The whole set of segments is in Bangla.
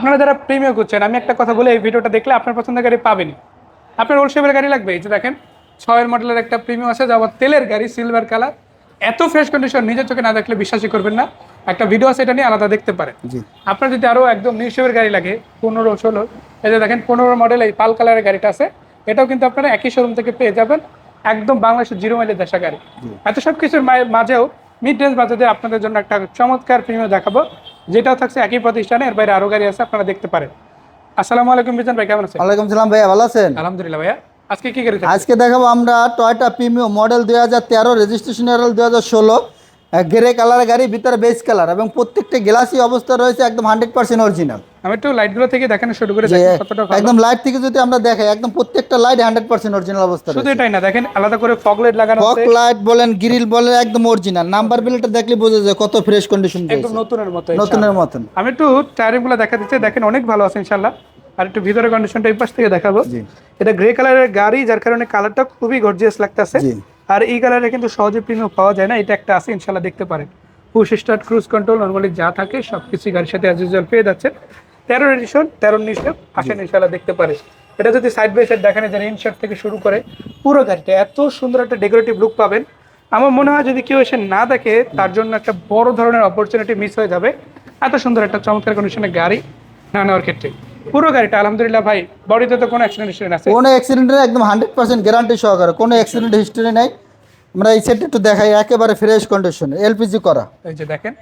আপনারা যারা প্রিমিয়াম করছেন আমি একটা কথা বলে এই ভিডিওটা দেখলে আপনার পছন্দের গাড়ি পাবেনই। আপনার ওল্ড গাড়ি লাগবে এই যে দেখেন ছয়ের মডেলের একটা প্রিমিয়াম আছে যা আবার তেলের গাড়ি সিলভার কালার এত ফ্রেশ কন্ডিশন নিজের চোখে না দেখলে বিশ্বাসই করবেন না। একটা ভিডিও আছে এটা নিয়ে আলাদা দেখতে পারেন। আপনার যদি আরও একদম নিউ শেপের গাড়ি লাগে পনেরো ষোলো এই যে দেখেন পনেরো মডেল এই পাল কালারের গাড়িটা আছে। এটাও কিন্তু আপনারা একই শোরুম থেকে পেয়ে যাবেন। একদম বাংলাদেশের জিরো মাইলের দেশা গাড়ি। এত সব কিছুর মাঝেও মিড রেঞ্জ বাজেটে আপনাদের জন্য একটা চমৎকার প্রিমিয়াম দেখাবো। যেটাও থাকছে একই প্রতিষ্ঠানে এর বাইরে আরও গাড়ি আছে আপনারা দেখতে পারেন। আসসালামু আলাইকুম বিজন ভাই কেমন আছেন? ওয়ালাইকুম সালাম ভাইয়া ভালো আছেন? আলহামদুলিল্লাহ ভাইয়া। আজকে কি গাড়ি আজকে দেখাবো আমরা টয়টা প্রিমিও মডেল দুই হাজার তেরো রেজিস্ট্রেশন দুই হাজার ষোলো গ্রে কালারের গাড়ি ভিতরে বেস কালার এবং প্রত্যেকটা গ্লাসই অবস্থা রয়েছে একদম হান্ড্রেড পার্সেন্ট অরিজিনাল আমি একটু লাইটগুলো থেকে দেখানো শুরু করে দেখেন কতটা একদম লাইট থেকে যদি আমরা দেখাই একদম প্রত্যেকটা লাইট হান্ড্রেড পার্সেন্ট অরিজিনাল অবস্থা শুধু এটাই না দেখেন আলাদা করে ফগ লাইট লাগানো আছে। লাইট বলেন গ্রিল বলেন একদম অরিজিনাল নাম্বার প্লেটটা দেখলে বোঝা যায় কত ফ্রেশ কন্ডিশন একদম নতুনের মতো নতুনের মতন। আমি একটু টায়ারিংগুলো দেখা দিচ্ছি দেখেন অনেক ভালো আছে ইনশাল্লাহ আর একটু ভিতরে কন্ডিশনটা এই পাশ থেকে দেখাবো। এটা গ্রে কালারের গাড়ি যার কারণে কালারটা খুবই গর্জিয়াস লাগতেছে। আর এই কালারে কিন্তু সহজে প্রিমিয়াম পাওয়া যায় না এটা একটা আছে ইনশাল্লাহ দেখতে পারেন। Push start cruise control normally যা থাকে সব কিছু গাড়ির সাথে অ্যাজ ইউজুয়াল পেয়ে যাচ্ছেন। তেরো এডিশন তেরো নিশ্চয় আসেন ইনশাল্লাহ দেখতে পারে এটা যদি সাইড বাই সাইড দেখেন যে ইনশার্ট থেকে শুরু করে পুরো গাড়িটা এত সুন্দর একটা ডেকোরেটিভ লুক পাবেন। আমার মনে হয় যদি কেউ এসে না দেখে তার জন্য একটা বড় ধরনের অপরচুনিটি মিস হয়ে যাবে। এত সুন্দর একটা চমৎকার কন্ডিশনের গাড়ি না নেওয়ার ক্ষেত্রে। পুরো গাড়িটা আলহামদুলিল্লাহ ভাই বডিতে তো কোনো অ্যাক্সিডেন্ট হিস্ট্রি আছে। কোনো অ্যাক্সিডেন্টের একদম হান্ড্রেড পার্সেন্ট গ্যারান্টি সহকারে। কোনো অ্যাক্সিডেন্ট হিস্টরি নেই। আমরা এই সেটটা একটু দেখাই একেবারে ফ্রেশ কন্ডিশন এলপিজি করা। এই যে দেখেন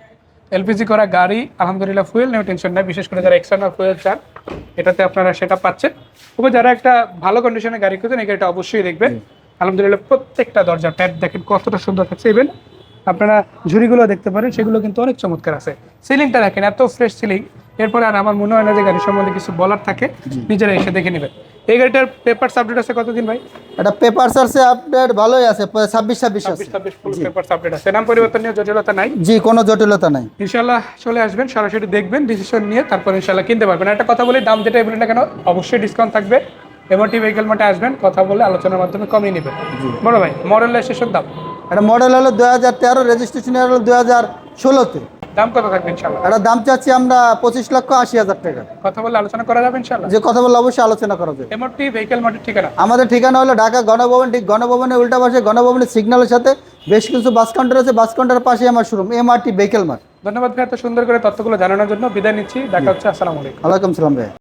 এলপিজি করা গাড়ি আলহামদুলিল্লাহ ফুয়েল নিয়ে টেনশন নেই। বিশেষ করে যারা এক্সটার্নাল ফুয়েল চান এটাতে আপনারা সেটা পাচ্ছেন। তবে যারা একটা ভালো কন্ডিশনে গাড়ি খুঁজেন এই গাড়িটা অবশ্যই দেখবেন। আলহামদুলিল্লাহ প্রত্যেকটা দরজা ট্যাপ দেখেন কতটা সুন্দর থাকছে। ইভেন আপনারা ঝুড়িগুলো দেখতে পারেন সেগুলো কিন্তু অনেক চমৎকার আছে। সিলিংটা দেখেন এত ফ্রেশ সিলিং এরপরে আর আমার মনে হয় না যে গাড়ি সম্বন্ধে কিছু বলার থাকে। নিজেরা এসে দেখে নেবেন। এই গাড়িটার পেপার আপডেট আছে কতদিন ভাই? এটা পেপার সার্সে আপডেট ভালোই আছে ছাব্বিশ ছাব্বিশ আছে। ছাব্বিশ ছাব্বিশ ফুল পেপার আপডেট আছে। নাম পরিবর্তন নিয়ে জটিলতা নাই? জি কোনো জটিলতা নাই। ইনশাল্লাহ চলে আসবেন সরাসরি দেখবেন ডিসিশন নিয়ে তারপর ইনশাল্লাহ কিনতে পারবেন। একটা কথা বলি দাম যেটাই বলি না কেন অবশ্যই ডিসকাউন্ট থাকবে। এমআরটি ভেহিকেল মাঠে আসবেন কথা বলে আলোচনার মাধ্যমে কমিয়ে নেবেন। বড় ভাই মডেল রেজিস্ট্রেশন দাম? এটা মডেল হলো দুই হাজার তেরো রেজিস্ট্রেশন হলো দুই হাজার ষোলোতে। দাম কত থাকবে ইনশাল্লাহ এটা দাম চাচ্ছি আমরা পঁচিশ লক্ষ আশি হাজার টাকা। কথা বলে আলোচনা করা যাবে ইনশাল্লাহ যে কথা বলে অবশ্যই আলোচনা করা যাবে। এমআরটি ভেহিকেল মাঠের ঠিকানা? আমাদের ঠিকানা হলো ঢাকা গণভবন ঠিক গণভবনের উল্টা পাশে গণভবনের সিগন্যালের সাথে। বেশ কিছু বাস কাউন্টার আছে বাস কাউন্টার পাশে আমার শোরুম এমআরটি ভেহিকেল মার্ট ধন্যবাদ ভাই এত সুন্দর করে তথ্যগুলো জানানোর জন্য। বিদায় নিচ্ছি দেখা হচ্ছে আসসালামু আলাইকুম। আলাইকুম সালাম ভাই।